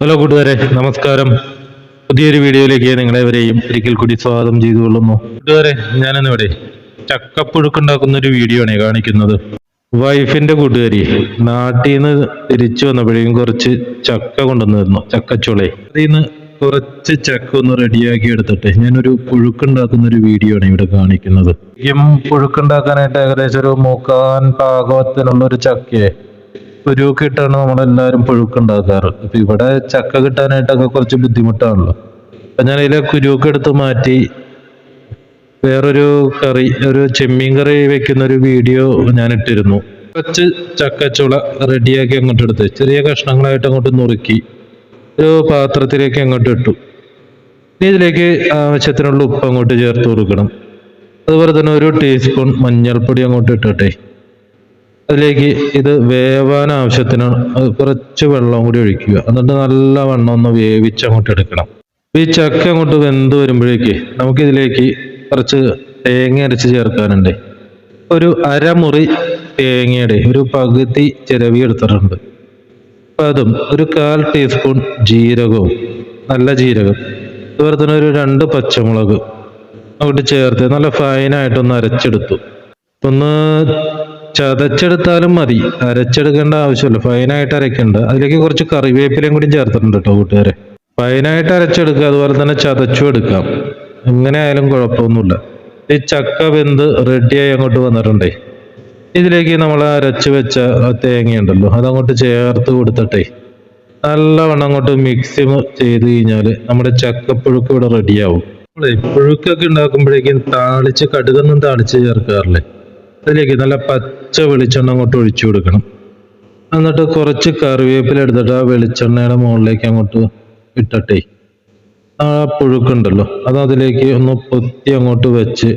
Hello കൂട്ടുകാരെ നമസ്കാരം. പുതിയൊരു വീഡിയോയിലേക്ക് നിങ്ങളെവരെയും ഒരിക്കൽ കൂടി സ്വാഗതം ചെയ്തു കൊള്ളുന്നു കൂട്ടുകാരെ ഞാനിന്നിവിടെ ചക്കപ്പുഴുക്കുണ്ടാക്കുന്ന ഒരു വീഡിയോ ആണ് കാണിക്കുന്നത്. വൈഫിന്റെ കൂട്ടുകാരി നാട്ടിൽ നിന്ന് തിരിച്ചു വന്നപ്പോഴേക്കും കുറച്ച് ചക്ക കൊണ്ടുവന്നിരുന്നു ചക്കച്ചുളെ. അതിൽ നിന്ന് കുറച്ച് ചക്ക ഒന്ന് റെഡിയാക്കി എടുത്തിട്ട് ഞാനൊരു പുഴുക്കുണ്ടാക്കുന്ന ഒരു വീഡിയോ ആണ് ഇവിടെ കാണിക്കുന്നത്. പുഴുക്കുണ്ടാക്കാനായിട്ട് ഏകദേശം ഒരു മുക്കാൻ പാകത്തിനുള്ള ഒരു ചക്കയെ. കുരുവൊക്കെ ഇട്ടാണ് നമ്മളെല്ലാവരും പുഴുക്കുണ്ടാക്കാറ്. അപ്പൊ ഇവിടെ ചക്ക കിട്ടാനായിട്ടൊക്കെ കുറച്ച് ബുദ്ധിമുട്ടാണല്ലോ. അപ്പൊ ഞാൻ അതിലെ കുരുവൊക്കെ എടുത്ത് മാറ്റി വേറൊരു കറി ഒരു ചെമ്മീൻ കറി വെക്കുന്ന ഒരു വീഡിയോ ഞാൻ ഇട്ടിരുന്നു. കുറച്ച് ചക്കച്ചുള റെഡിയാക്കി അങ്ങോട്ട് എടുത്ത് ചെറിയ കഷ്ണങ്ങളായിട്ട് അങ്ങോട്ട് നുറുക്കി ഒരു പാത്രത്തിലേക്ക് അങ്ങോട്ട് ഇട്ടു. ഇനി ഇതിലേക്ക് ആവശ്യത്തിനുള്ള ഉപ്പ് അങ്ങോട്ട് ചേർത്ത് കൊടുക്കണം. അതുപോലെ തന്നെ ഒരു ടീസ്പൂൺ മഞ്ഞൾപ്പൊടി അങ്ങോട്ട് ഇട്ടട്ടെ. അതിലേക്ക് ഇത് വേവാൻ ആവശ്യത്തിന് കുറച്ച് വെള്ളം കൂടി ഒഴിക്കുക. എന്നിട്ട് നല്ല വണ്ണം ഒന്ന് വേവിച്ച് അങ്ങോട്ട് എടുക്കണം. ഈ ചക്ക അങ്ങോട്ട് വെന്ത് വരുമ്പോഴേക്ക് നമുക്കിതിലേക്ക് കുറച്ച് തേങ്ങ അരച്ച് ചേർക്കാനുണ്ട്. ഒരു അരമുറി തേങ്ങയുടെ ഒരു പകുതി ചിരവി എടുത്തിട്ടുണ്ട്. അപ്പൊ അതും ഒരു കാൽ ടീസ്പൂൺ ജീരകവും നല്ല ജീരകം അതുപോലെ തന്നെ ഒരു രണ്ട് പച്ചമുളക് അങ്ങോട്ട് ചേർത്ത് നല്ല ഫൈനായിട്ടൊന്ന് അരച്ചെടുത്തു. ഒന്ന് ചതച്ചെടുത്താലും മതി. അരച്ചെടുക്കേണ്ട ആവശ്യമില്ല. ഫൈനായിട്ട് അരയ്ക്കണ്ട. അതിലേക്ക് കുറച്ച് കറിവേപ്പിലയും കൂടി ചേർത്തിട്ടുണ്ട് കേട്ടോ കൂട്ടുകാരെ. ഫൈനായിട്ട് അരച്ചെടുക്കുക. അതുപോലെ തന്നെ ചതച്ചു എടുക്കാം. എങ്ങനെ ആയാലും കുഴപ്പമൊന്നുമില്ല. ഈ ചക്ക വെന്ത് റെഡിയായി അങ്ങോട്ട് വന്നിട്ടുണ്ടേ. ഇതിലേക്ക് നമ്മൾ അരച്ച് വെച്ച തേങ്ങയുണ്ടല്ലോ. അതങ്ങോട്ട് ചേർത്ത് കൊടുത്തിട്ടേ. നല്ലവണ്ണം അങ്ങോട്ട് മിക്സ് ചെയ്ത് കഴിഞ്ഞാൽ നമ്മുടെ ചക്കപ്പുഴുക്ക് ഇവിടെ റെഡിയാവും നമ്മളെ പുഴുക്കൊക്കെ ഉണ്ടാക്കുമ്പോഴേക്കും താളിച്ച് കടുകൊന്നും താളിച്ച് ചേർക്കാറില്ലേ? അതിലേക്ക് നല്ല പച്ച വെളിച്ചെണ്ണ അങ്ങോട്ട് ഒഴിച്ചു കൊടുക്കണം. എന്നിട്ട് കുറച്ച് കറിവേപ്പില എടുത്തിട്ട് ആ വെളിച്ചെണ്ണയുടെ മുകളിലേക്ക് അങ്ങോട്ട് ഇട്ടട്ടെ. ആ പുഴുക്കുണ്ടല്ലോ അത് അതിലേക്ക് ഒന്ന് പൊത്തി അങ്ങോട്ട് വെച്ച്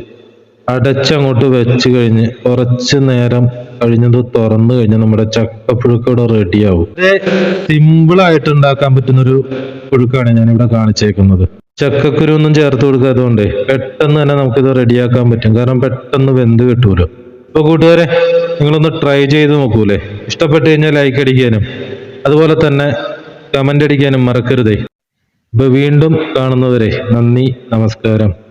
അടച്ചങ്ങോട്ട് വെച്ച് കഴിഞ്ഞ് കുറച്ച് നേരം കഴിഞ്ഞത് തുറന്നു കഴിഞ്ഞ് നമ്മുടെ ചക്കപ്പുഴുക്ക് ഇവിടെ റെഡിയാവും സിമ്പിൾ ആയിട്ട് ഉണ്ടാക്കാൻ പറ്റുന്ന ഒരു പുഴുക്കാണ് ഞാൻ ഇവിടെ കാണിച്ചേക്കുന്നത്. ചക്കക്കുരു ഒന്നും ചേർത്ത് കൊടുക്കാത്തതുകൊണ്ടേ പെട്ടെന്ന് തന്നെ നമുക്കിത് റെഡിയാക്കാൻ പറ്റും. കാരണം പെട്ടെന്ന് വെന്ത് കിട്ടൂലോ. അപ്പൊ കൂട്ടുകാരെ നിങ്ങളൊന്ന് ട്രൈ ചെയ്ത് നോക്കൂലേ. ഇഷ്ടപ്പെട്ട് കഴിഞ്ഞാൽ ലൈക്ക് അടിക്കാനും അതുപോലെ തന്നെ കമന്റ് അടിക്കാനും മറക്കരുതേ. അപ്പൊ വീണ്ടും കാണുന്നവരെ നന്ദി നമസ്കാരം.